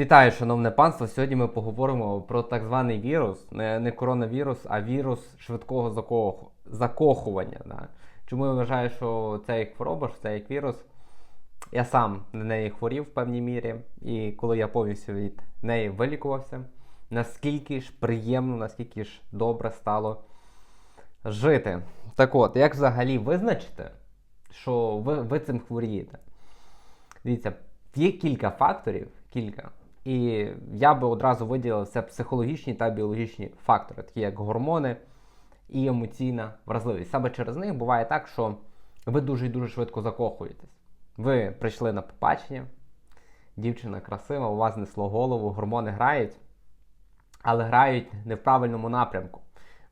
Вітаю, шановне панство. Сьогодні ми поговоримо про так званий вірус, не, не коронавірус, а вірус швидкого закох... закохування. Да? Чому я вважаю, що це як хвороба, що це як вірус? Я сам на неї хворів в певній мірі, і коли я повністю від неї вилікувався, наскільки ж приємно, наскільки ж добре стало жити. Так от, як взагалі визначити, що ви, ви цим хворієте? Дивіться, є кілька факторів, кілька. І я би одразу виділив це психологічні та біологічні фактори, такі як гормони і емоційна вразливість. Саме через них буває так, що ви дуже і дуже швидко закохуєтесь. Ви прийшли на побачення, дівчина красива, у вас несло голову, гормони грають, але грають не в правильному напрямку.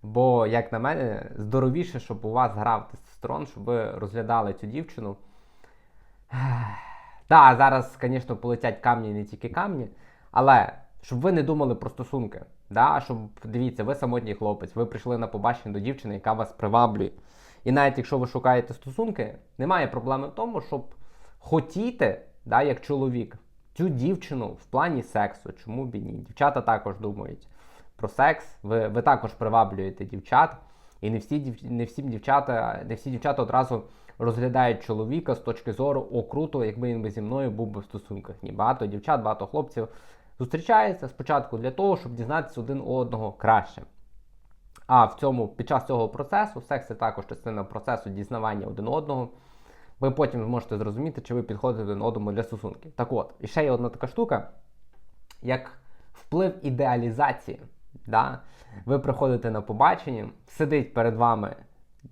Бо, як на мене, здоровіше, щоб у вас грав тестостерон, щоб ви розглядали цю дівчину. Так, зараз, звісно, полетять камні не тільки камні, але щоб ви не думали про стосунки. Да? Щоб, дивіться, ви самотній хлопець, ви прийшли на побачення до дівчини, яка вас приваблює. І навіть якщо ви шукаєте стосунки, немає проблеми в тому, щоб хотіти, да, як чоловік, цю дівчину в плані сексу. Чому б і ні? Дівчата також думають про секс, ви, ви також приваблюєте дівчат. І не всі, не всім дівчата, не всі дівчата одразу розглядають чоловіка з точки зору о якби він би зі мною був би в стосунках. Ні, багато дівчат, багато хлопців зустрічаються спочатку для того, щоб дізнатися один одного краще. А в цьому під час цього процесу, секс це також частина процесу дізнавання один одного. Ви потім зможете зрозуміти, чи ви підходите один одному для стосунків. Так от, і ще є одна така штука, як вплив ідеалізації. Да? Ви приходите на побачення, сидить перед вами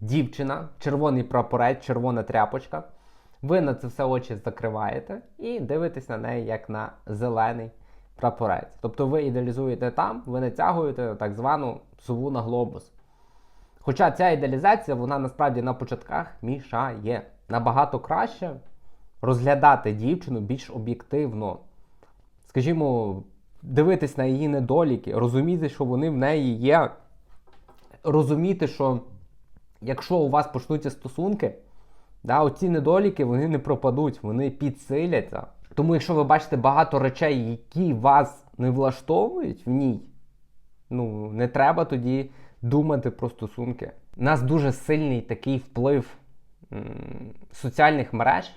дівчина, червоний прапорець, червона тряпочка. Ви на це все очі закриваєте і дивитесь на неї як на зелений прапорець. Тобто ви ідеалізуєте там, ви натягуєте так звану сову на глобус. Хоча ця ідеалізація, вона насправді на початках мішає. Набагато краще розглядати дівчину більш об'єктивно. Скажімо, дивитись на її недоліки, розуміти, що вони в неї є. Розуміти, що якщо у вас почнуться стосунки, да, оці недоліки вони не пропадуть, вони підсиляться. Тому, якщо ви бачите багато речей, які вас не влаштовують в ній, ну не треба тоді думати про стосунки. У нас дуже сильний такий вплив м, соціальних мереж,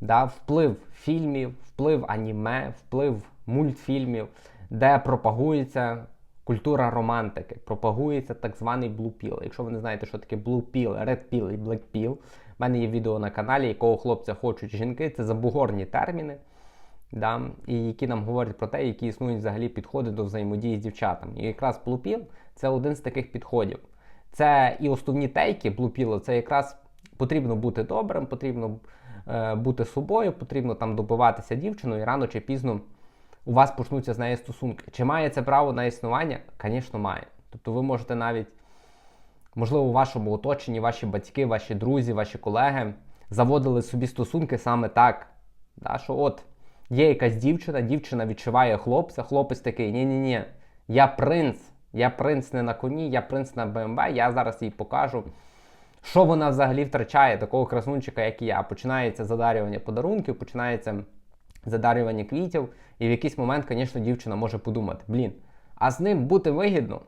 да, вплив фільмів, вплив аніме, вплив мультфільмів, де пропагується культура романтики, пропагується так званий blue pill. Якщо ви не знаєте, що таке blue pill, red pill і black pill, в мене є відео на каналі, якого хлопця хочуть жінки. Це забугорні терміни, да, і які нам говорять про те, які існують взагалі підходи до взаємодії з дівчатами. І якраз blue pill – це один з таких підходів. Це і основні тейки blue pill – це якраз потрібно бути добрим, потрібно е, бути собою, потрібно там добиватися дівчину, і рано чи пізно у вас почнуться з нею стосунки. Чи має це право на існування? Звісно, має. Тобто ви можете навіть, можливо, у вашому оточенні, ваші батьки, ваші друзі, ваші колеги заводили собі стосунки саме так. Да, що от є якась дівчина, дівчина відчуває хлопця, хлопець такий, ні-ні-ні, я принц, я принц не на коні, я принц на БМВ, я зараз їй покажу. Що вона взагалі втрачає такого красунчика, як і я? Починається задарювання подарунків, починається задарювання квітів, і в якийсь момент, звісно, дівчина може подумати: блін, а з ним бути вигідно.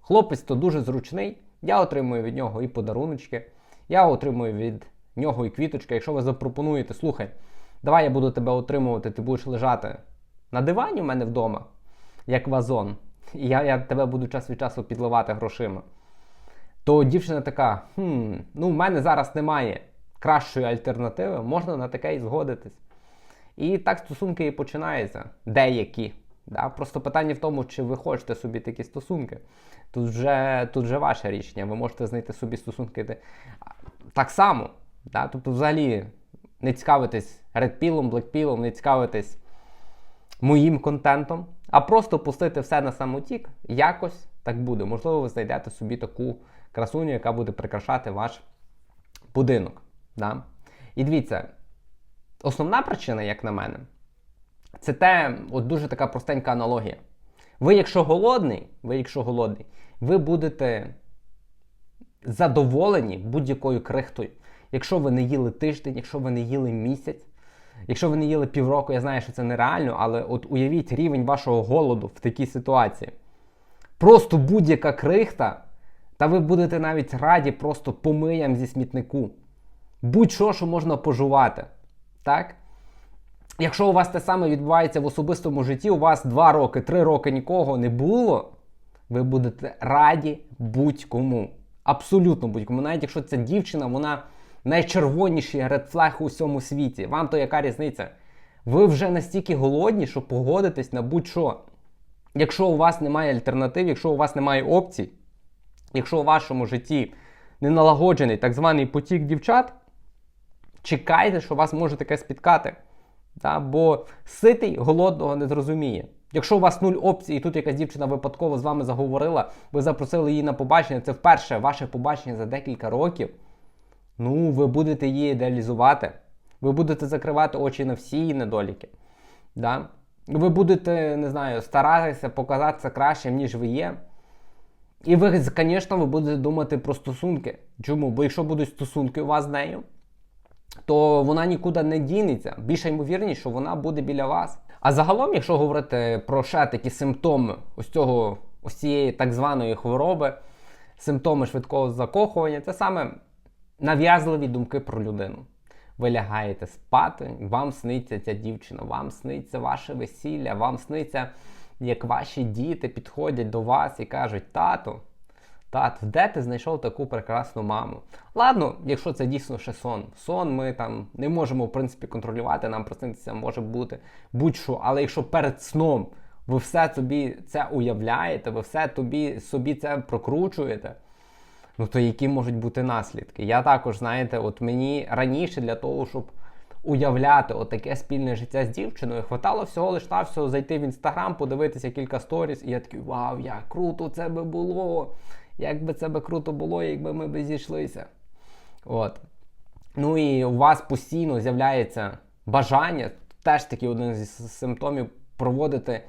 Хлопець то дуже зручний, я отримую від нього і подаруночки, я отримую від нього і квіточки. Якщо ви запропонуєте, слухай, давай я буду тебе отримувати, ти будеш лежати на дивані в мене вдома, як вазон, і я, я тебе буду час від часу підливати грошима. То дівчина така: хм, ну в мене зараз немає кращої альтернативи, можна на таке і згодитись. І так стосунки і починаються. Деякі. Да? Просто питання в тому, чи ви хочете собі такі стосунки. Тут вже, тут вже ваше рішення. Ви можете знайти собі стосунки де- так само. Да? Тобто, взагалі, не цікавитись редпілом, блекпілом, не цікавитись моїм контентом, а просто пустити все на самотік, якось так буде. Можливо, ви знайдете собі таку красуню, яка буде прикрашати ваш будинок. Да? І дивіться, основна причина, як на мене, це те, от дуже така простенька аналогія. Ви, якщо голодний, ви, якщо голодний, ви будете задоволені будь-якою крихтою. Якщо ви не їли тиждень, якщо ви не їли місяць, Якщо ви не їли півроку, я знаю, що це нереально, але от уявіть рівень вашого голоду в такій ситуації. Просто будь-яка крихта, та ви будете навіть раді просто помиям зі смітнику. Будь-що, що можна пожувати. Так? Якщо у вас те саме відбувається в особистому житті, у вас 2 роки, 3 роки нікого не було, ви будете раді будь-кому. Абсолютно будь-кому. Навіть якщо ця дівчина, вона найчервоніший редфлег у всьому світі. Вам то яка різниця? Ви вже настільки голодні, що погодитесь на будь-що. Якщо у вас немає альтернатив, якщо у вас немає опцій, якщо у вашому житті не налагоджений так званий потік дівчат, чекайте, що вас може таке спіткати. Да? Бо ситий голодного не зрозуміє. Якщо у вас нуль опцій, і тут якась дівчина випадково з вами заговорила, ви запросили її на побачення, це вперше ваше побачення за декілька років. Ну, ви будете її ідеалізувати. Ви будете закривати очі на всі її недоліки. Да? Ви будете, не знаю, старатися показатися кращим, ніж ви є. І ви, звісно, ви будете думати про стосунки. Чому? Бо якщо будуть стосунки у вас з нею, то вона нікуди не дінеться. Більше ймовірність, що вона буде біля вас. А загалом, якщо говорити про ще такі симптоми ось цього, ось цієї так званої хвороби, симптоми швидкого закохування, це саме нав'язливі думки про людину. Ви лягаєте спати, вам сниться ця дівчина, вам сниться ваше весілля, вам сниться, як ваші діти підходять до вас і кажуть, тату, тат, де ти знайшов таку прекрасну маму? Ладно, якщо це дійсно ще сон. Сон ми там не можемо в принципі контролювати, нам проснитися може бути будь-що. Але якщо перед сном ви все собі це уявляєте, ви все тобі собі це прокручуєте. Ну то які можуть бути наслідки? Я також, знаєте, от мені раніше для того, щоб уявляти отаке спільне життя з дівчиною, хватало всього лиш навсього зайти в інстаграм, подивитися кілька сторіс, і я такий, вау, як круто це би було! Як би це би круто було, якби ми би зійшлися. От. Ну і у вас постійно з'являється бажання, теж таки один з симптомів, проводити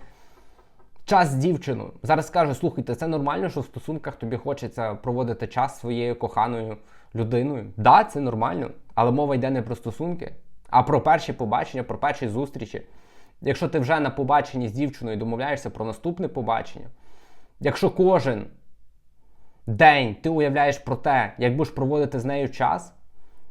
час з дівчиною. Зараз скажу, слухайте, це нормально, що в стосунках тобі хочеться проводити час своєю коханою людиною. Так, да, це нормально, але мова йде не про стосунки, а про перші побачення, про перші зустрічі. Якщо ти вже на побаченні з дівчиною домовляєшся про наступне побачення, якщо кожен день ти уявляєш про те, як будеш проводити з нею час,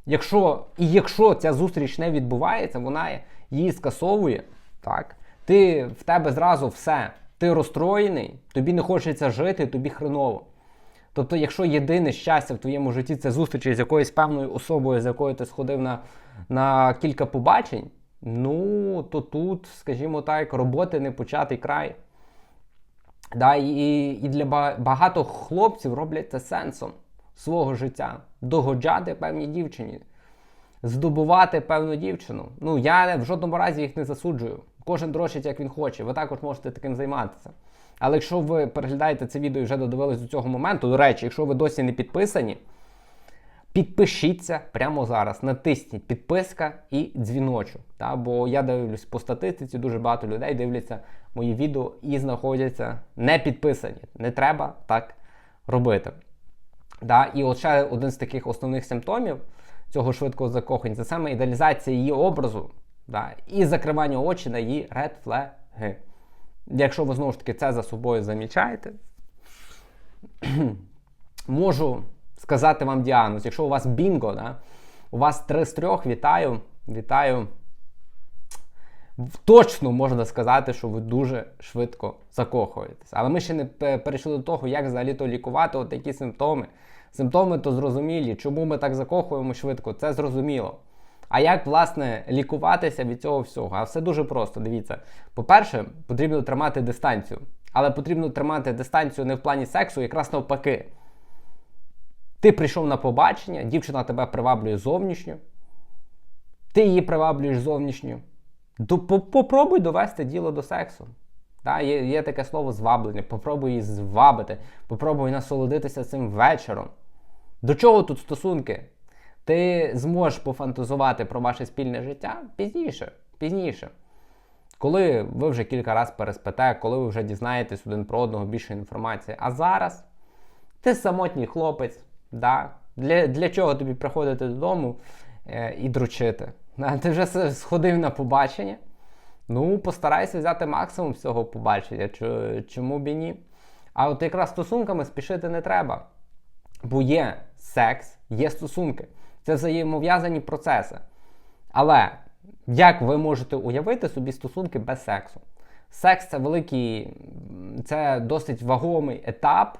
якщо і якщо ця зустріч не відбувається, вона її скасовує, так, ти в тебе зразу все ти розстроєний, тобі не хочеться жити, тобі хреново. Тобто, якщо єдине щастя в твоєму житті це зустрічі з якоюсь певною особою, з якою ти сходив на, на кілька побачень, ну то тут, скажімо так, роботи не початий край. Да, І і для багато хлопців роблять це сенсом свого життя. Догоджати певній дівчині, здобувати певну дівчину. Ну, я в жодному разі їх не засуджую. Кожен дрочить, як він хоче. Ви також можете таким займатися. Але якщо ви переглядаєте це відео і вже додивились до цього моменту, до речі, якщо ви досі не підписані, підпишіться прямо зараз. Натисніть підписка і дзвіночок. Бо я дивлюсь по статистиці, дуже багато людей дивляться мої відео і знаходяться не підписані. Не треба так робити. Да? І от ще один з таких основних симптомів цього швидкого закохання це саме ідеалізація її образу. Да? І закривання очі на її редфлеги. Якщо ви знову ж таки це за собою замічаєте, можу сказати вам діагноз. Якщо у вас бінго, да? у вас 3 з 3, вітаю, вітаю. Точно можна сказати, що ви дуже швидко закохуєтесь. Але ми ще не перейшли до того, як взагалі то лікувати от такі симптоми. Симптоми то зрозумілі. Чому ми так закохуємо швидко? Це зрозуміло. А як, власне, лікуватися від цього всього? А все дуже просто. Дивіться. По-перше, потрібно тримати дистанцію. Але потрібно тримати дистанцію не в плані сексу, якраз навпаки. Ти прийшов на побачення, дівчина тебе приваблює зовнішньо. Ти її приваблюєш зовнішньо. Попробуй довести діло до сексу. Так, Є є таке слово зваблення. Попробуй її звабити, попробуй насолодитися цим вечором. До чого тут стосунки? Ти зможеш пофантазувати про ваше спільне життя пізніше. пізніше. Коли ви вже кілька разів переспите, коли ви вже дізнаєтесь один про одного більше інформації. А зараз ти самотній хлопець. Да? Для для чого тобі приходити додому е, і дручити? Ти вже сходив на побачення. Ну, постарайся взяти максимум з цього побачення. Чому б і ні? А от якраз стосунками спішити не треба. Бо є секс, є стосунки. Це взаємов'язані процеси. Але як ви можете уявити собі стосунки без сексу? Секс це великий, це досить вагомий етап,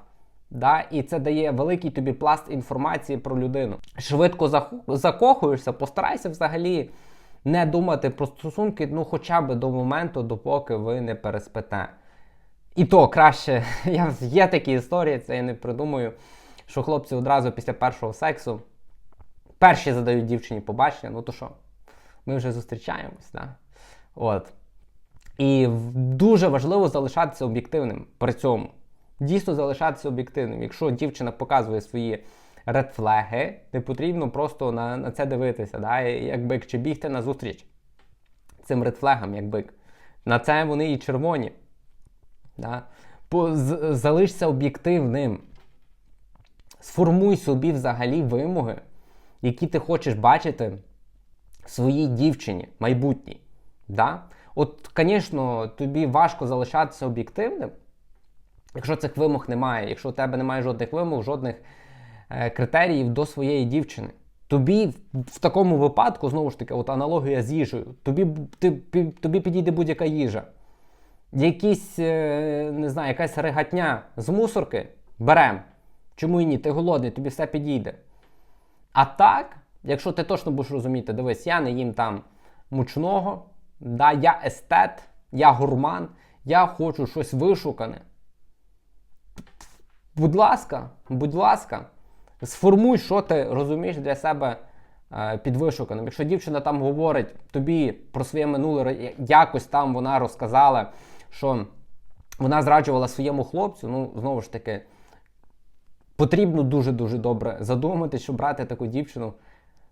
да, і це дає великий тобі пласт інформації про людину. Швидко закохуєшся, постарайся взагалі не думати про стосунки, ну хоча б до моменту, допоки ви не переспите. І то краще, я, є такі історії, це я не придумую, що хлопці одразу після першого сексу перші задають дівчині побачення, ну то що, ми вже зустрічаємось, да? От. І дуже важливо залишатися об'єктивним при цьому. Дійсно залишатися об'єктивним. Якщо дівчина показує свої редфлеги, не потрібно просто на, на це дивитися, да? як бик, чи бігти на зустріч цим редфлегам, як бик. На це вони і червоні. Да? По, залишся об'єктивним. Сформуй собі взагалі вимоги, які ти хочеш бачити своїй дівчині майбутній. Да? От, звісно, тобі важко залишатися об'єктивним, якщо цих вимог немає, якщо у тебе немає жодних вимог, жодних е, критеріїв до своєї дівчини. Тобі в, такому випадку, знову ж таки, от аналогія з їжею, тобі, ти, тобі підійде будь-яка їжа. Якісь, е, не знаю, якась регатня з мусорки берем. Чому і ні? Ти голодний, тобі все підійде. А так, якщо ти точно будеш розуміти, дивись, я не їм там мучного, да, я естет, я гурман, я хочу щось вишукане. Будь ласка, будь ласка, сформуй, що ти розумієш для себе е, під вишуканим. Якщо дівчина там говорить тобі про своє минуле, якось там вона розказала, що вона зраджувала своєму хлопцю, ну, знову ж таки, потрібно дуже-дуже добре задуматись, щоб брати таку дівчину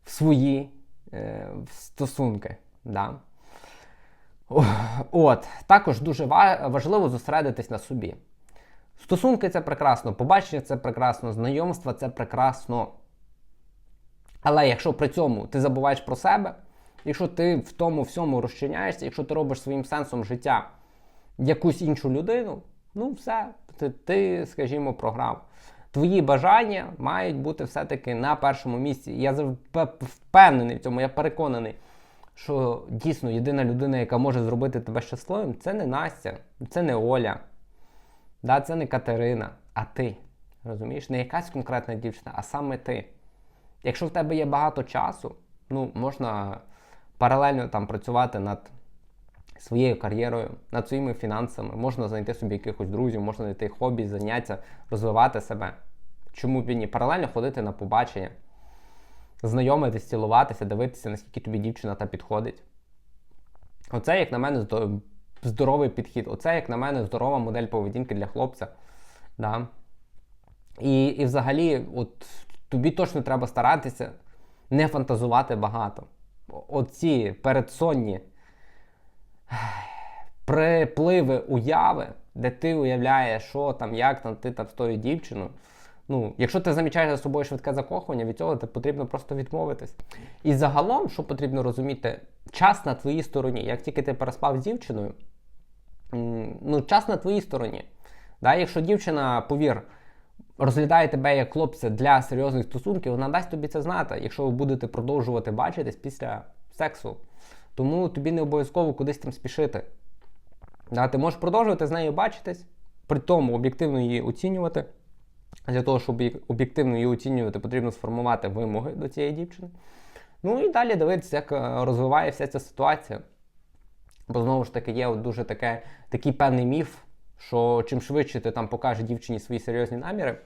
в свої е, стосунки. Да. От, також дуже важливо зосередитись на собі. Стосунки це прекрасно, побачення це прекрасно, знайомства це прекрасно. Але якщо при цьому ти забуваєш про себе, якщо ти в тому всьому розчиняєшся, якщо ти робиш своїм сенсом життя якусь іншу людину, ну все, ти, ти скажімо, програв. Твої бажання мають бути все-таки на першому місці. Я впевнений в цьому, я переконаний, що дійсно єдина людина, яка може зробити тебе щасливим, це не Настя, це не Оля, да, це не Катерина, а ти. Розумієш? Не якась конкретна дівчина, а саме ти. Якщо в тебе є багато часу, ну, можна паралельно там працювати над своєю кар'єрою, над своїми фінансами, можна знайти собі якихось друзів, можна знайти хобі, заняття, розвивати себе. Чому б ні? Паралельно ходити на побачення, знайомитись, цілуватися, дивитися, наскільки тобі дівчина та підходить. Оце, як на мене, здоровий підхід. Оце, як на мене, здорова модель поведінки для хлопця. Да? І, і взагалі, от тобі точно треба старатися не фантазувати багато. Оці передсонні припливи уяви, де ти уявляєш, що там, як там ти там з тою дівчиною. Ну, якщо ти замічаєш за собою швидке закохування, від цього ти потрібно просто відмовитись. І загалом, що потрібно розуміти, час на твоїй стороні. Як тільки ти переспав з дівчиною, ну, час на твоїй стороні. Да? Якщо дівчина, повір, розглядає тебе як хлопця для серйозних стосунків, вона дасть тобі це знати, якщо ви будете продовжувати бачитись після сексу. Тому тобі не обов'язково кудись там спішити. Да, ти можеш продовжувати з нею бачитись, при тому об'єктивно її оцінювати. Для того, щоб об'єктивно її оцінювати, потрібно сформувати вимоги до цієї дівчини. Ну і далі дивитися, як е, розвиває вся ця ситуація. Бо знову ж таки є от дуже таке, такий певний міф, що чим швидше ти там покажеш дівчині свої серйозні наміри,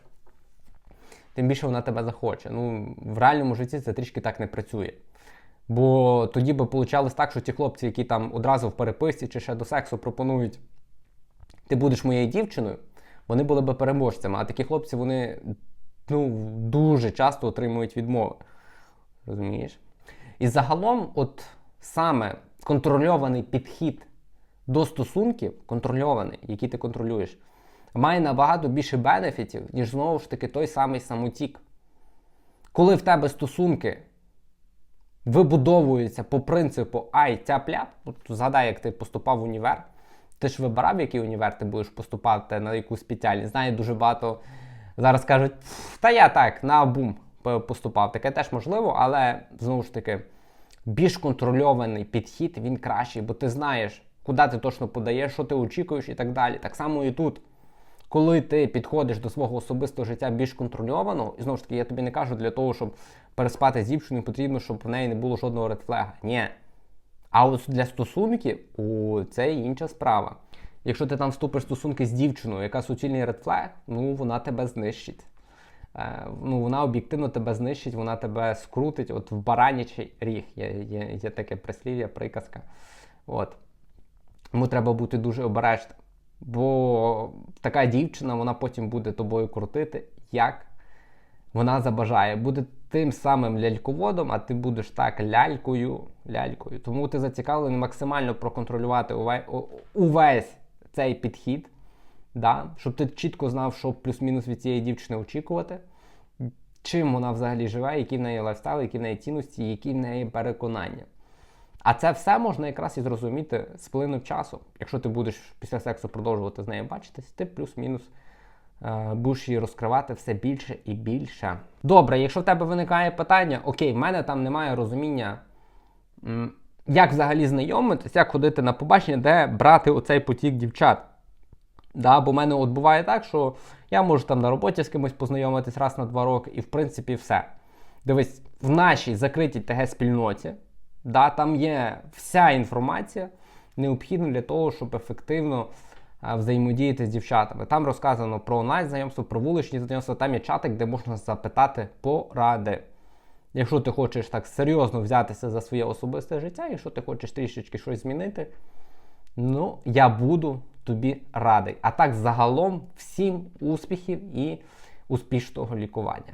тим більше вона тебе захоче. Ну, в реальному житті це трішки так не працює. Бо тоді би получалось так, що ті хлопці, які там одразу в переписці чи ще до сексу пропонують, ти будеш моєю дівчиною, вони були би переможцями. А такі хлопці, вони ну, дуже часто отримують відмови. Розумієш? І загалом, от саме контрольований підхід до стосунків, контрольований, який ти контролюєш, має набагато більше бенефітів, ніж знову ж таки той самий самотік. Коли в тебе стосунки вибудовується по принципу ай тяп-ляп. Згадай, як ти поступав в універ. Ти ж вибирав, в який універ ти будеш поступати, на яку спеціальність. Знаю, дуже багато зараз кажуть, «Пф, та я так, на бум поступав. Таке теж можливо, але знову ж таки, більш контрольований підхід, він кращий, бо ти знаєш, куди ти точно подаєш, що ти очікуєш і так далі. Так само і тут. Коли ти підходиш до свого особистого життя більш контрольовано, і знову ж таки, я тобі не кажу для того, щоб переспати з дівчиною, потрібно, щоб в неї не було жодного редфлега. Ні. А от для стосунків о, це інша справа. Якщо ти там вступиш в стосунки з дівчиною, яка суцільний редфлег, ну вона тебе знищить. Е, ну, Вона об'єктивно тебе знищить, вона тебе скрутить, от в баранячий ріг. Є, є, є таке прислів'я, приказка. От. Тому треба бути дуже обережним. Бо така дівчина, вона потім буде тобою крутити, як вона забажає. Буде тим самим ляльководом, а ти будеш так лялькою. лялькою. Тому ти зацікавлений максимально проконтролювати увесь, увесь цей підхід, да? щоб ти чітко знав, що плюс-мінус від цієї дівчини очікувати, чим вона взагалі живе, які в неї лайфстайл, які в неї цінності, які в неї переконання. А це все можна якраз і зрозуміти з плином часу. Якщо ти будеш після сексу продовжувати з нею бачитись, ти плюс-мінус е, будеш її розкривати все більше і більше. Добре, якщо в тебе виникає питання, окей, в мене там немає розуміння, як взагалі знайомитись, як ходити на побачення, де брати оцей потік дівчат. Да, бо в мене от буває так, що я можу там на роботі з кимось познайомитись раз на два роки, і в принципі все. Дивись, в нашій закритій ТГ-спільноті. Да, Там є вся інформація необхідна для того, щоб ефективно а, взаємодіяти з дівчатами. Там розказано про онлайн-знайомство, про вуличні знайомства, там є чатик, де можна запитати поради. Якщо ти хочеш так серйозно взятися за своє особисте життя, якщо ти хочеш трішечки щось змінити, ну, я буду тобі радий. А так, загалом, всім успіхів і успішного лікування.